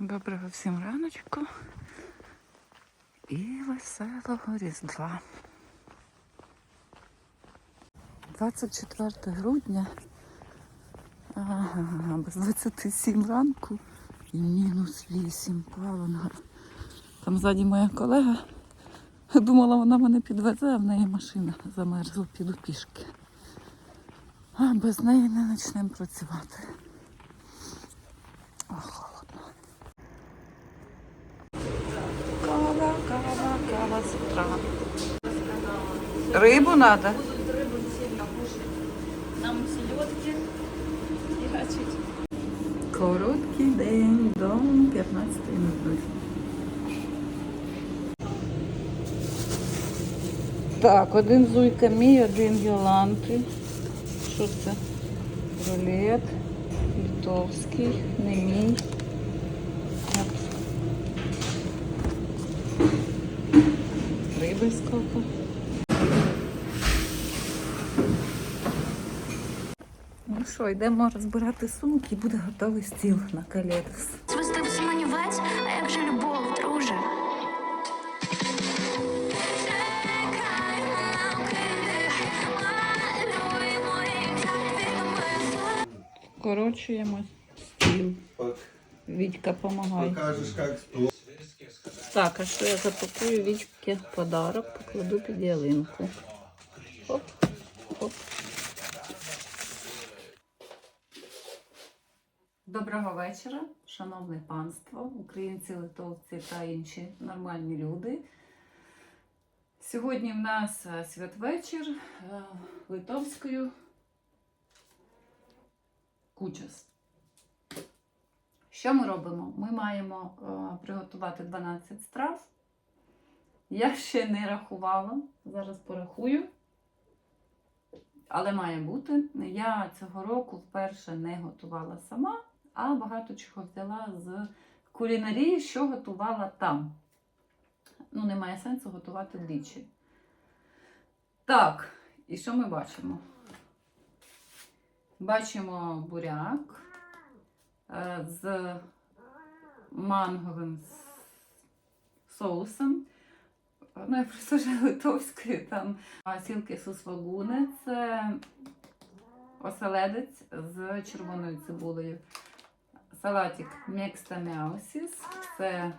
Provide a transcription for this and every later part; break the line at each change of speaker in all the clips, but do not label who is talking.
Доброго всім раночку і веселого Різдва. 24 грудня, ага, без 27 ранку і мінус 8 палена. Там ззаді моя колега. Думала, вона мене підвезе, а в неї машина замерзла, піду пішки. А без неї не почнемо працювати. О, холодно. Кава, кава, кава з утра. Рибу надо?
Нам селедки.
Короткий день до 15.00. Так, один зуйка мій, один Йоланти. Що це? Рулет, литовський, не мій. Риби сколько. Що, йдемо розбирати сумки, буде готовий стіл на каледус.
Свистом сумнівець, а як же любов, друже?
Скорочуємо стіл. Вітька, помагай.
Стол.
Так, а що я запакую Вітьки подарок, покладу під ялинку. Оп. Доброго вечора, шановне панство, українці, литовці та інші нормальні люди. Сьогодні в нас е, святвечір е, литовською кучас. Що ми робимо? Ми маємо е, приготувати 12 страв. Я ще не рахувала, зараз порахую. Але має бути. Я цього року вперше не готувала сама, а багато чого взяла з кулінарії, що готувала там. Ну, немає сенсу готувати двічі. Так, і що ми бачимо? Бачимо буряк е, з манговим соусом. Ну, я просто вже литовською там сілки сусвагуни. Це оселедець з червоною цибулею. Салатик мяусіс. Це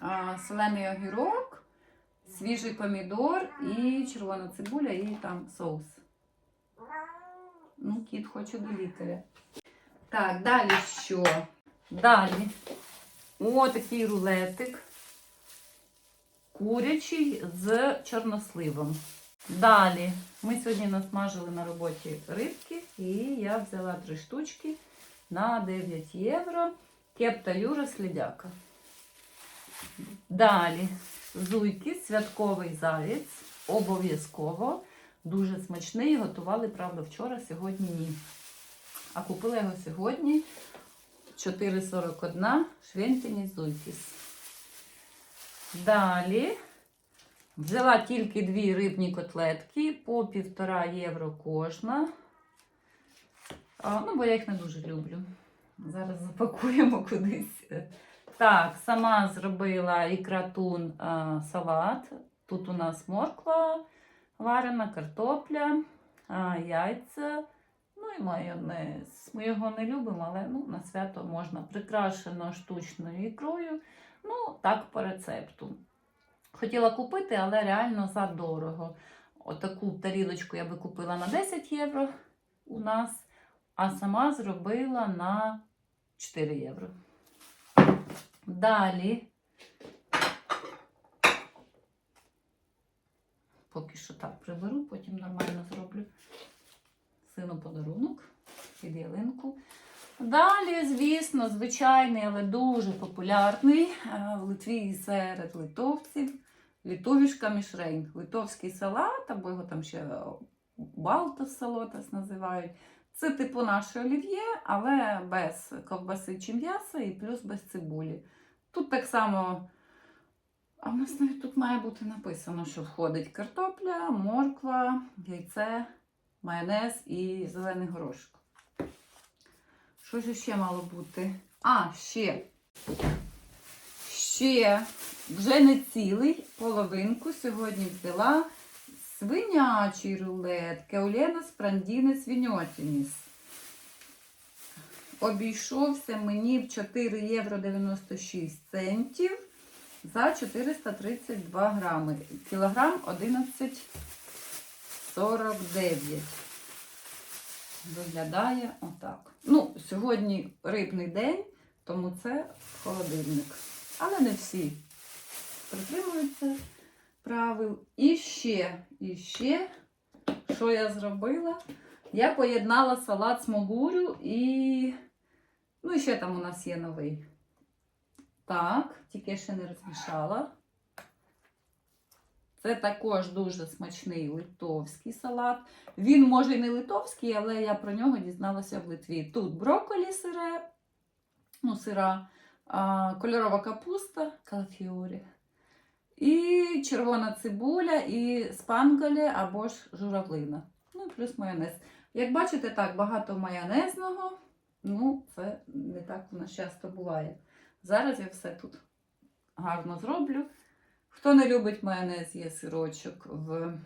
а, солений огірок, свіжий помідор і червона цибуля, і там соус. Ну, кіт хоче до лікаря. Так, далі що? Далі. О, такий рулетик. Курячий з чорносливом. Далі. Ми сьогодні насмажили на роботі рибки, і я взяла три штучки на 9 євро. Кепта Юра слідяка. Далі. Зуйки, святковий заєць. Обов'язково. Дуже смачний. Готували, правда, вчора, сьогодні ні. А купила його сьогодні 4,41 швентині зуйкіс. Далі взяла тільки дві рибні котлетки по 1,5 євро кожна. Ну, бо я їх не дуже люблю. Зараз запакуємо кудись. Так, сама зробила ікратун салат. Тут у нас морква варена, картопля, яйця. Ну і майонез. Ми його не любимо, але ну, на свято можна прикрашено штучною ікрою. Ну, так по рецепту. Хотіла купити, але реально задорого. Отаку тарілочку я би купила на 10 євро у нас, а сама зробила на 4 євро. Далі. Поки що так приберу, потім нормально зроблю сину подарунок під ялинку. Далі, звісно, звичайний, але дуже популярний е, в Литві і серед литовців. Літовішка мішрейн. Литовський салат, або його там ще балтос салотас називають. Це типу наше олів'є, але без ковбаси чи м'яса і плюс без цибулі. Тут так само, а в нас навіть тут має бути написано, що входить картопля, морква, яйце, майонез і зелений горошок. Що ж ще мало бути? А, ще Ще вже не цілий, половинку сьогодні взяла свинячий рулет Кеолена Спрандіне Свіньотініс. Обійшовся мені в 4 євро 96 центів за 432 грами. Кілограм 11,49. Виглядає отак. Ну, сьогодні рибний день, тому це холодильник. Але не всі притримуються правил. І ще, і ще, що я зробила? Я поєднала салат смогурю і. Ну, і ще там у нас є новий. Так, тільки ще не розмішала. Це також дуже смачний литовський салат. Він може і не литовський, але я про нього дізналася в Литві. Тут брокколі сире, ну, сира, кольорова капуста, калафіорі. І червона цибуля, і спангалі або ж журавлина. Ну, плюс майонез. Як бачите, так, багато майонезного. Ну, це не так нас часто буває. Зараз я все тут гарно зроблю. Хто не любить майонез, є сирочок в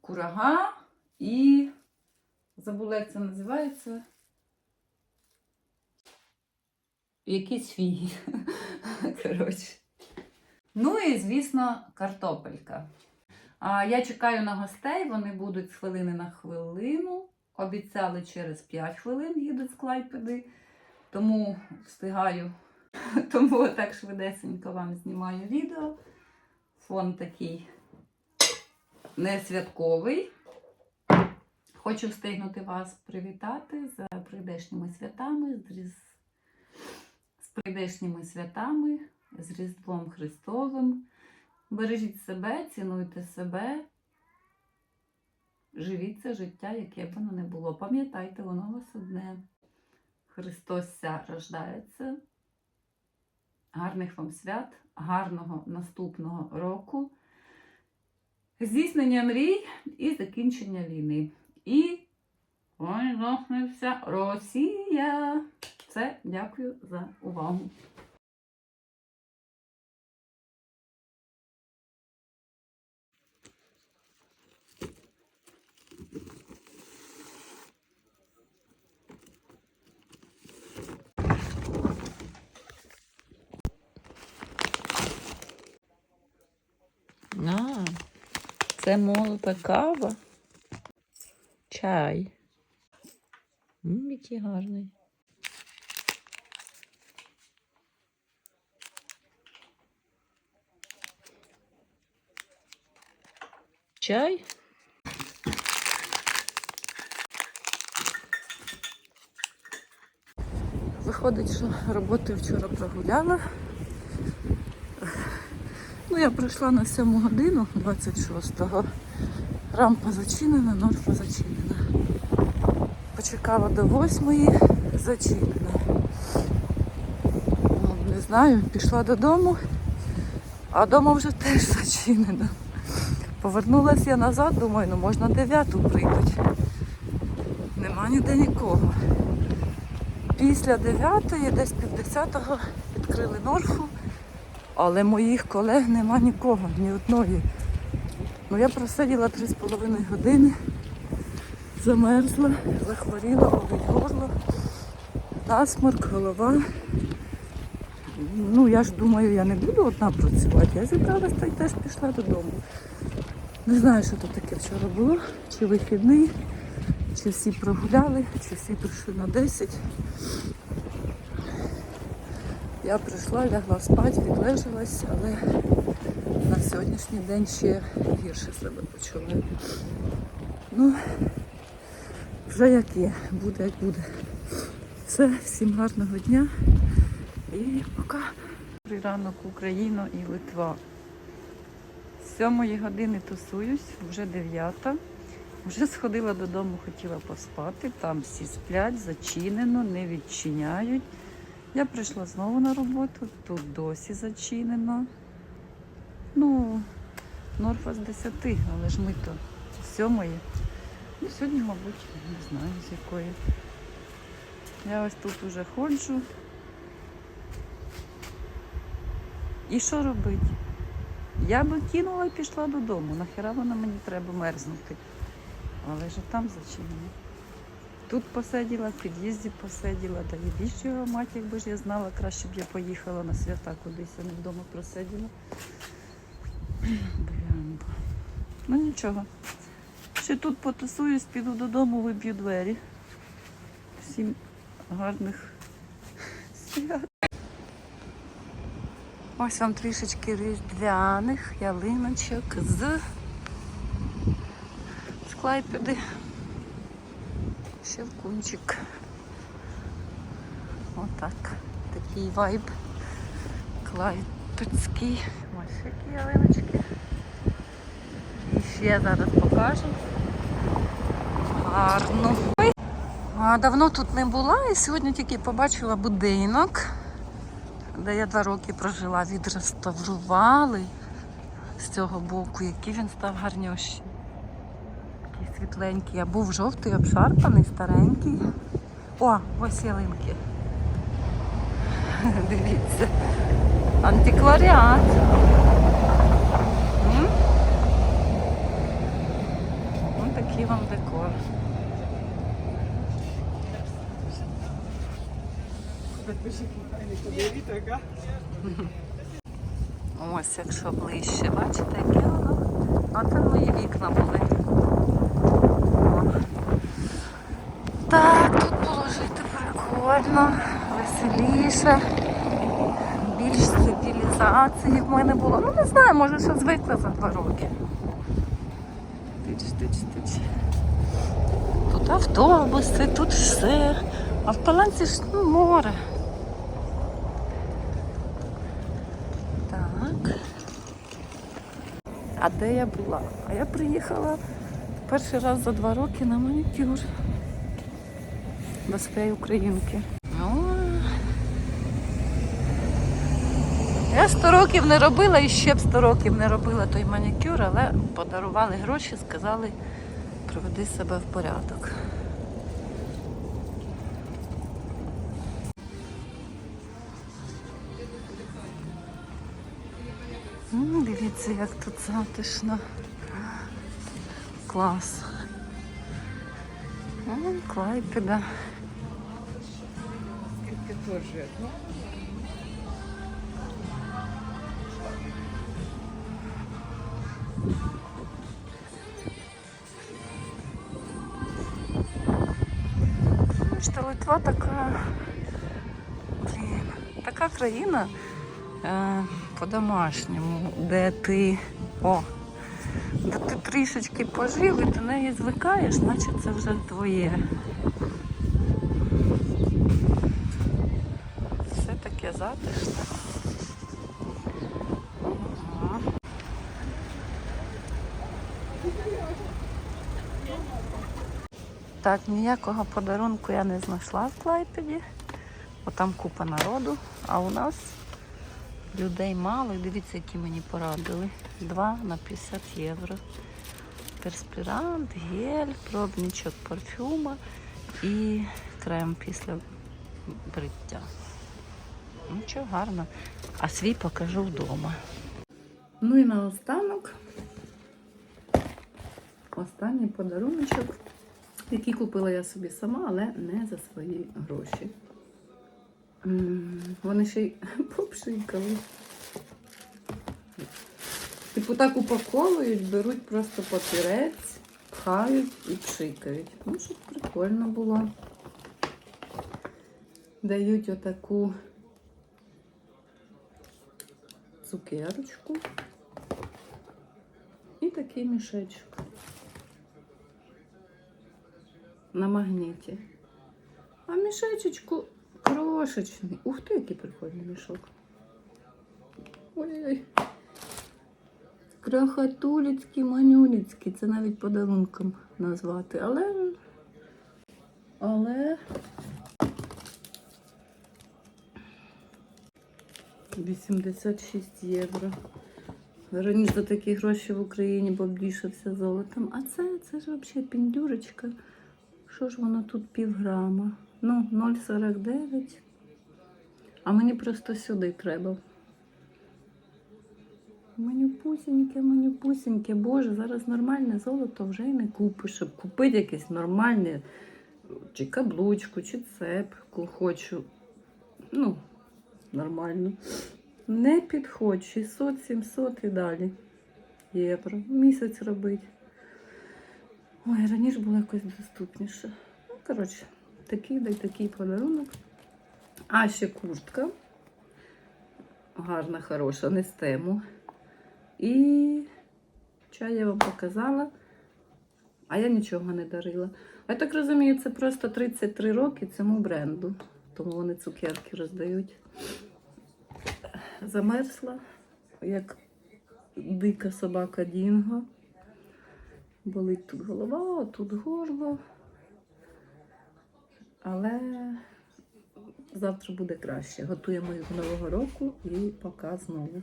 курага і забула, як це називається. Якийсь фігі. Коротше. Ну і, звісно, картопелька. А, я чекаю на гостей, вони будуть з хвилини на хвилину. Обіцяли через 5 хвилин їдуть з Клайпеди, тому встигаю тому так швидесенько вам знімаю відео. Фон такий не святковий. Хочу встигнути вас привітати за прийдешніми святами, з прийдешніми святами, з Різдвом Христовим. Бережіть себе, цінуйте себе, живіть це життя, яке б воно не було. Пам'ятайте, воно вас одне. Христос ся рождається. Гарних вам свят, гарного наступного року, здійснення мрій і закінчення війни. І ой, вся Росія. Все, дякую за увагу.
А, це молота кава. Чай. М, який гарний. Чай?
Виходить, що роботи вчора прогуляла. Ну, я прийшла на 7 годину 26-го. Рампа зачинена, норфа зачинена. Почекала до 8-ї, зачинена. Ну, не знаю, пішла додому, а вдома вже теж зачинено. Повернулася я назад, думаю, ну можна 9-ту прийти. Нема ніде нікого. Після 9-ї, десь 50-го відкрили норфу. Але моїх колег нема нікого, ні одної. Ну я просиділа 3,5 години, замерзла, захворіла, болить горло, насморк, голова. Ну, я ж думаю, я не буду одна працювати. Я зібралась та й теж пішла додому. Не знаю, що тут таке вчора було, чи вихідний, чи всі прогуляли, чи всі прийшли на 10. Я прийшла, лягла спати, відлежалась, але на сьогоднішній день ще гірше себе почуваю. Ну, вже як є, буде як буде. Все, всім гарного дня і пока. Добрий ранок Україна і Литва. Сьомої години тусуюсь, вже дев'ята. Вже сходила додому, хотіла поспати. Там всі сплять, зачинено, не відчиняють. Я прийшла знову на роботу, тут досі зачинено. Ну, норфа з 10, але ж ми то 7. Ну, сьогодні, мабуть, не знаю з якої. Я ось тут уже ходжу. І що робити? Я би кинула і пішла додому. Нахера вона мені треба мерзнути. Але ж там зачинено. Тут посиділа, в під'їзді посиділа, та і більше його мать, якби ж я знала, краще б я поїхала на свята кудись, а не вдома просиділа. Блямба. Ну нічого. Ще тут потусуюсь, піду додому, виб'ю двері. Всім гарних свят. Ось вам трішечки різдвяних ялиночок з Клайпеди. Щелкунчик. Отак. Такий вайб. Клайпедський. Ось які ялиночки. І ще зараз покажу. Гарно. А, давно тут не була і сьогодні тільки побачила будинок, де я два роки прожила, відреставрували з цього боку, який він став гарнющий. Такий світленький. А був жовтий, обшарпаний, старенький. О, ось ялинки. Дивіться. Антикваріат. Ось такий вам декор. Ось, якщо ближче, бачите, яке воно? А це мої вікна були. Так, тут було жити прикольно, веселіше, більш цивілізації в мене було. Ну не знаю, може ще звикла за два роки. Тич, тич, тич. Тут автобуси, тут все. А в Паланці ж ну, море. Так. А де я була? А я приїхала перший раз за два роки на манікюр до своєї українки. Я 100 років не робила і ще б 100 років не робила той манікюр, але подарували гроші, сказали, приведи себе в порядок. М, Дивіться, як тут затишно. Клас. М, Клайпеда. Бачите, Литва така, блін, така країна е, по-домашньому, де ти, о, де ти трішечки пожив і до неї звикаєш, значить це вже твоє. Все таке затишне. Так, ніякого подарунку я не знайшла в Клайпеді, бо там купа народу, а у нас людей мало. Дивіться, які мені порадили. Два на 50 євро. Перспірант, гель, пробничок парфюма і крем після бриття. Нічого гарно. А свій покажу вдома. Ну і наостанок. Останній подаруночок, який купила я собі сама, але не за свої гроші. Вони ще й попшикали. Типу так упаковують, беруть просто папірець, пхають і пшикають. Ну, щоб прикольно було. Дають отаку цукерочку і такий мішечок на магніті. А мішечечку крошечний. Ух ти, який прикольний мішок. Ой-ой. Крахатуліцький, манюліцький. Це навіть подарунком назвати. Але. Але. 86 євро. Раніше за такі гроші в Україні б обвішався золотом. А це, це ж взагалі піндюрочка. Що ж воно тут півграма? Ну, 0,49. А мені просто сюди треба. Мені пусіньке, мені пусіньке. Боже, зараз нормальне золото вже й не купиш, щоб купити якесь нормальне, чи каблучку, чи цепку хочу. Ну, нормально. Не підходь, 600-700 і далі євро. Місяць робить. Ой, раніше було якось доступніше. Ну, коротше, такий дай такий подарунок. А ще куртка. Гарна, хороша, не з тему. І чай я вам показала, а я нічого не дарила. А я так розумію, це просто 33 роки цьому бренду. Тому вони цукерки роздають. Замерзла, як дика собака Дінго. Болить тут голова, тут горло. Але завтра буде краще. Готуємо їх Нового року і пока знову.